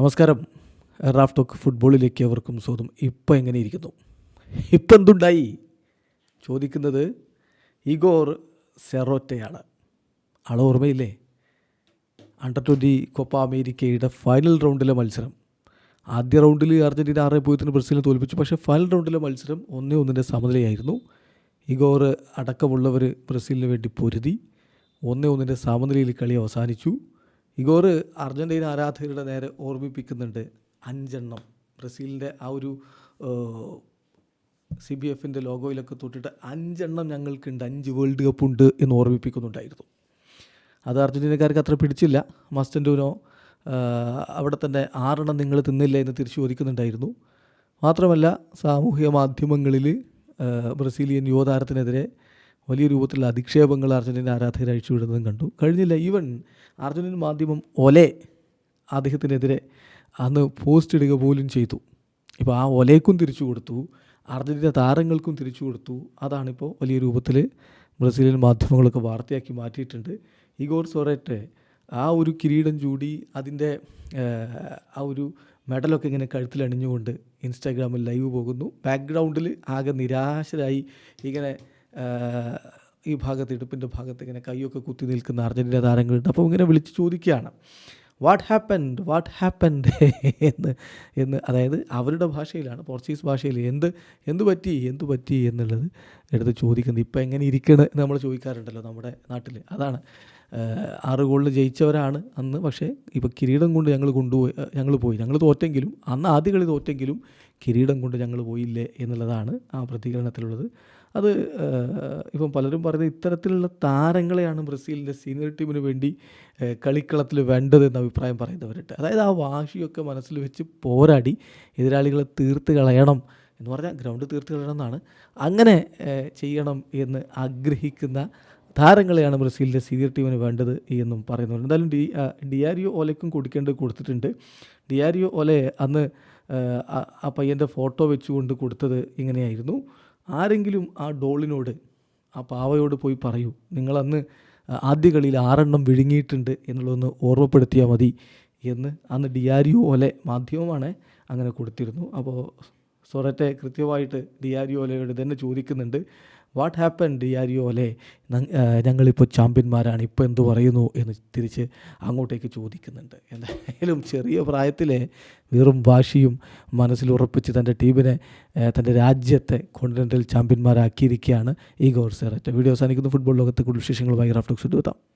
നമസ്കാരം. Raf talk ഫുട്ബോളിലേക്ക് അവർക്കും സ്വാഗതം. ഇപ്പം എങ്ങനെ ഇരിക്കുന്നു? ഇപ്പം എന്തുണ്ടായി? ചോദിക്കുന്നത് ഇഗോർ സെറോറ്റയാണ്. ആളെ ഓർമ്മയില്ലേ? അണ്ടർ ട്വന്റി കൊപ്പ അമേരിക്കയുടെ ഫൈനൽ റൗണ്ടിലെ മത്സരം. ആദ്യ റൗണ്ടിൽ അർജന്റീന ആറ് പൂജ്യത്തിന് ബ്രസീലിനെ തോൽപ്പിച്ചു. പക്ഷേ ഫൈനൽ റൗണ്ടിലെ മത്സരം ഒന്നേ ഒന്നിന്റെ സമനിലയായിരുന്നു. ഇഗോർ അടക്കമുള്ളവർ ബ്രസീലിന് വേണ്ടി പൊരുതി. ഒന്നേ ഒന്നിന്റെ സമനിലയിൽ കളി അവസാനിച്ചു. ഇഗോർ അർജന്റീന ആരാധകരുടെ നേരെ ഓർമ്മിപ്പിക്കുന്നുണ്ട് അഞ്ചെണ്ണം. ബ്രസീലിന്റെ ആ ഒരു സി ബി എഫിന്റെ ലോഗോയിലൊക്കെ തൊട്ടിട്ട് അഞ്ചെണ്ണം ഞങ്ങൾക്കുണ്ട് അഞ്ച് വേൾഡ് കപ്പ് ഉണ്ട് എന്ന് ഓർമ്മിപ്പിക്കുന്നുണ്ടായിരുന്നു. അത് അർജന്റീനക്കാർക്ക് അത്ര പിടിച്ചില്ല. മസ്റ്റൻഡൂനോ അവിടെ തന്നെ ആറെണ്ണം നിങ്ങൾ തിന്നില്ല എന്ന് തിരിച്ചു ചോദിക്കുന്നുണ്ടായിരുന്നു. മാത്രമല്ല സാമൂഹ്യ മാധ്യമങ്ങളിൽ ബ്രസീലിയൻ യുവതാരത്തിനെതിരെ വലിയ രൂപത്തിലുള്ള അധിക്ഷേപങ്ങൾ അർജുനന്റെ ആരാധകർ അഴിച്ചുവിടുന്നതും കണ്ടു. കഴിഞ്ഞില്ല ഈവൻ അർജുനൻ മാധ്യമം ഒലെ അദ്ദേഹത്തിനെതിരെ അന്ന് പോസ്റ്റ് ഇടുക പോലും ചെയ്തു. ഇപ്പോൾ ആ ഒലേക്കും തിരിച്ചു കൊടുത്തു അർജന്റീന താരങ്ങൾക്കും തിരിച്ചു കൊടുത്തു. അതാണിപ്പോൾ വലിയ രൂപത്തിൽ ബ്രസീലിയൻ മാധ്യമങ്ങളൊക്കെ വാർത്തയാക്കി മാറ്റിയിട്ടുണ്ട്. ഇഗോർ സൊറേറ്റ് ആ ഒരു കിരീടം ചൂടി അതിന്റെ ആ ഒരു മെഡലൊക്കെ ഇങ്ങനെ കഴുത്തിൽ അണിഞ്ഞുകൊണ്ട് ഇൻസ്റ്റാഗ്രാമിൽ ലൈവ് പോകുന്നു. ബാക്ക്ഗ്രൗണ്ടിൽ ആകെ നിരാശരായി ഇങ്ങനെ ഈ ഭാഗത്ത് ഇടുപ്പിന്റെ ഭാഗത്ത് ഇങ്ങനെ കൈയൊക്കെ കുത്തി നിൽക്കുന്ന അർജന്റീന താരങ്ങളുണ്ട്. അപ്പോൾ ഇങ്ങനെ വിളിച്ച് ചോദിക്കുകയാണ് വാട്ട് ഹാപ്പൻഡ് വാട്ട് ഹാപ്പൻഡ് എന്ന് എന്ന് അതായത് അവരുടെ ഭാഷയിലാണ് പോർച്ചുഗീസ് ഭാഷയിൽ എന്ത് എന്ത് പറ്റി എന്ത് പറ്റി എന്നുള്ളത് എടുത്ത് ചോദിക്കുന്നത്. ഇപ്പോൾ എങ്ങനെ ഇരിക്കണം എന്ന് നമ്മൾ ചോദിക്കാറുണ്ടല്ലോ നമ്മുടെ നാട്ടിൽ. അതാണ് ആറ് ഗോളിൽ ജയിച്ചവരാണ് അന്ന്. പക്ഷേ ഇപ്പോൾ കിരീടം കൊണ്ട് ഞങ്ങൾ കൊണ്ടുപോയി ഞങ്ങൾ പോയി. ഞങ്ങൾ തോറ്റെങ്കിലും അന്ന് ആദ്യ കളി തോറ്റെങ്കിലും കിരീടം കൊണ്ട് ഞങ്ങൾ പോയില്ലേ എന്നുള്ളതാണ് ആ പ്രതികരണത്തിലുള്ളത്. അത് ഇപ്പം പലരും പറയുന്നത് ഇത്തരത്തിലുള്ള താരങ്ങളെയാണ് ബ്രസീലിന്റെ സീനിയർ ടീമിന് വേണ്ടി കളിക്കളത്തിൽ വേണ്ടത് എന്ന അഭിപ്രായം പറയുന്നവരുണ്ട്. അതായത് ആ വാശിയൊക്കെ മനസ്സിൽ വെച്ച് പോരാടി എതിരാളികളെ തീർത്ത് കളയണം എന്ന് പറഞ്ഞാൽ ഗ്രൗണ്ട് തീർത്ത് കളയണം എന്നാണ്. അങ്ങനെ ചെയ്യണം എന്ന് ആഗ്രഹിക്കുന്ന താരങ്ങളെയാണ് ബ്രസീലിന്റെ സീനിയർ ടീമിന് വേണ്ടത് എന്നും പറയുന്നുണ്ട്. എന്തായാലും ഡി ഡിയാരിയോ ഓലയ്ക്കും കൊടുക്കേണ്ടത് കൊടുത്തിട്ടുണ്ട്. ഡിയാരിയോ ഒലയെ അന്ന് ആ പയ്യന്റെ ഫോട്ടോ വെച്ചുകൊണ്ട് കൊടുത്തത് ഇങ്ങനെയായിരുന്നു. ആരെങ്കിലും ആ ഡോളിനോട് ആ പാവയോട് പോയി പറയൂ. നിങ്ങളന്ന് ആദ്യ കളിയിൽ ആറെണ്ണം വിഴുങ്ങിയിട്ടുണ്ട് എന്നുള്ളതൊന്ന് ഓർമ്മപ്പെടുത്തിയാൽ മതി എന്ന് അന്ന് ഡിയാരിയോ ഒലെ മാധ്യമമാണ് അങ്ങനെ കൊടുത്തിരുന്നു. അപ്പോൾ സൊററ്റെ കൃത്യമായിട്ട് ഡിയാരിയോ ഓലയോട് തന്നെ ചോദിക്കുന്നുണ്ട്. What happened are you അല്ലേ ഞങ്ങളിപ്പോൾ ചാമ്പ്യന്മാരാണ്. ഇപ്പോൾ എന്തു പറയുന്നു? എന്ന് തിരിച്ച് അങ്ങോട്ടേക്ക് ചോദിക്കുന്നുണ്ട്. എന്തായാലും ചെറിയ പ്രായത്തിലെ വെറും വാശിയും മനസ്സിൽ ഉറപ്പിച്ച് തന്റെ ടീമിനെ തന്റെ രാജ്യത്തെ കോണ്ടിനെന്റൽ ചാമ്പ്യന്മാരാക്കിയിരിക്കുകയാണ് ഈ ഗോർ സെററ്റ് വീഡിയോ അവസാനിക്കുന്നു. ഫുട്ബോൾ ലോകത്തെ കൂടുതൽ വിശേഷങ്ങളുമായി റാഫ്റ്റോക്സ് എത്താം